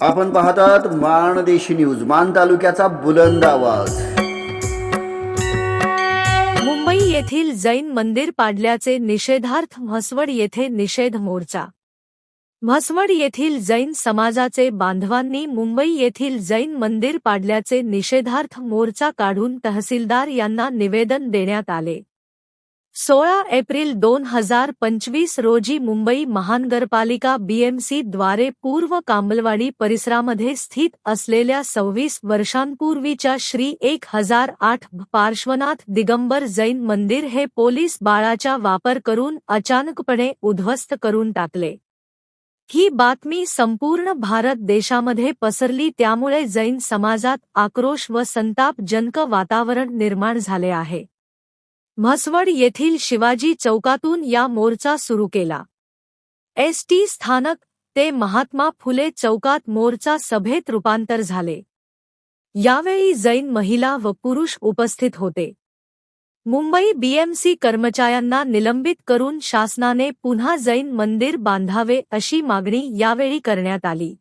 आपण पाहतात माणदेशी न्यूज मान तालुक्याचा बुलंद आवाज. मुंबई येथील जैन मंदिर पाडल्याचे निषेधार्थ म्हसवड येथे निषेध मोर्चा. म्हसवड येथील जैन समाजाचे बांधवांनी मुंबई येथील जैन मंदिर पाडल्याचे निषेधार्थ मोर्चा काढून तहसीलदार यांना निवेदन देण्यात आले. सोळा एप्रिल दोन हजार पंचवीस रोजी मुंबई महानगरपालिका बीएमसी द्वारे पूर्व कांबलवाडी परिसरामध्ये स्थित असलेल्या सव्वीस वर्षांपूर्वीच्या श्री एक हजार आठ पार्श्वनाथ दिगंबर जैन मंदिर हे पोलीस बाळाचा वापर करून अचानकपणे उद्ध्वस्त करून टाकले. ही बातमी संपूर्ण भारत देशामध्ये पसरली त्यामुळे जैन समाजात आक्रोश व संतापजनक वातावरण निर्माण झाले आहे. म्हसवड येथील शिवाजी चौकातून या मोर्चा सुरू केला. एस टी स्थानक ते महात्मा फुले चौकात मोर्चा सभेत रूपांतर झाले. यावेळी जैन महिला व पुरुष उपस्थित होते. मुंबई बीएमसी कर्मचाऱ्यांना निलंबित करून शासनाने पुन्हा जैन मंदिर बांधावे अशी मागणी यावेळी करण्यात आली.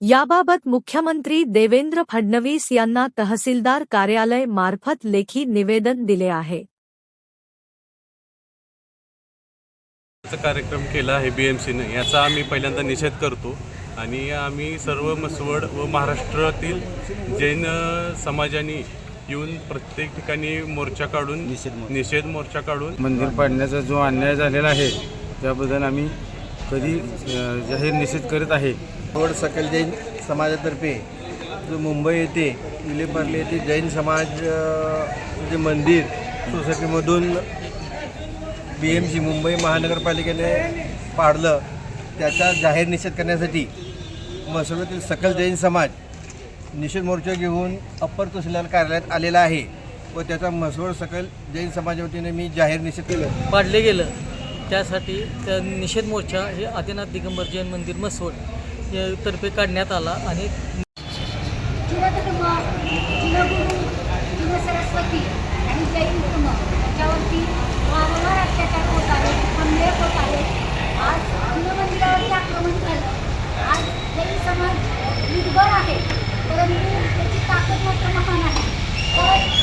याबाबत मुख्यमंत्री देवेंद्र फडणवीस यांना तहसीलदार कार्यालय मार्फत लेखी निवेदन दिले आहे. कार्यक्रम केला आहे बी एम सीनं याचा आम्ही पहिल्यांदा निषेध करतो. आणि आम्ही सर्व मसवड व महाराष्ट्रातील जैन समाजाने येऊन प्रत्येक ठिकाणी मोर्चा काढून निषेध मोर्चा. काढून मंदिर पाडण्याचा जो अन्याय झालेला आहे त्याबद्दल आम्ही कधी जाहीर निषेध करीत आहे. रोड सकल जैन समाजातर्फे जो मुंबई येथे इलेपार्ले येथे जैन समाज जे मंदिर सोसायटीमधून बी एम सी मुंबई महानगरपालिकेने पाडलं त्याचा जाहीर निषेध करण्यासाठी मसोबातील सकल जैन समाज निषेध मोर्चा घेऊन अप्पर तहसीलदार कार्यालयात आलेला आहे व त्याचा म्हसवड सकल जैन समाजा वतीने मी जाहीर निषेध केलं. पाडले गेलं. त्यासाठी त्या निषेध मोर्चा हे आदिनाथ दिगंबर जैन मंदिर मसवड या तर्फे काढण्यात आला आणि はい。